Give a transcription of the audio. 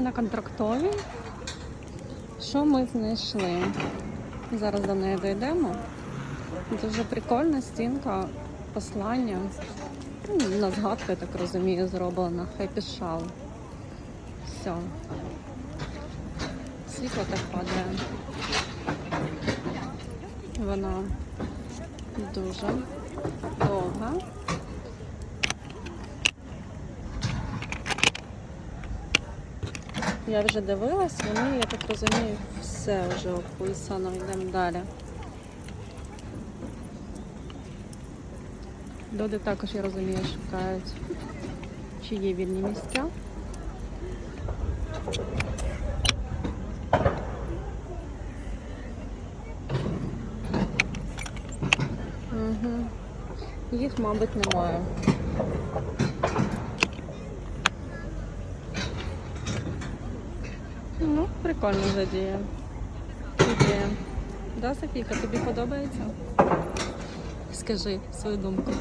На контрактовій. Що ми знайшли? Зараз до неї дійдемо. Дуже прикольна стінка, послання. Ну, На згадку, я так розумію, зроблена. Happy Shell. Все. Світло так падає. Вона дуже довга. Я вже дивилась, вони, я так розумію, все вже описано. Йдемо далі. Люди також, я розумію, шукають, чи є вільні місця. Угу. Їх, мабуть, немає. Ну, прикольна задія. Ідея. Да, Софійка, тобі подобається? Скажи свою думку.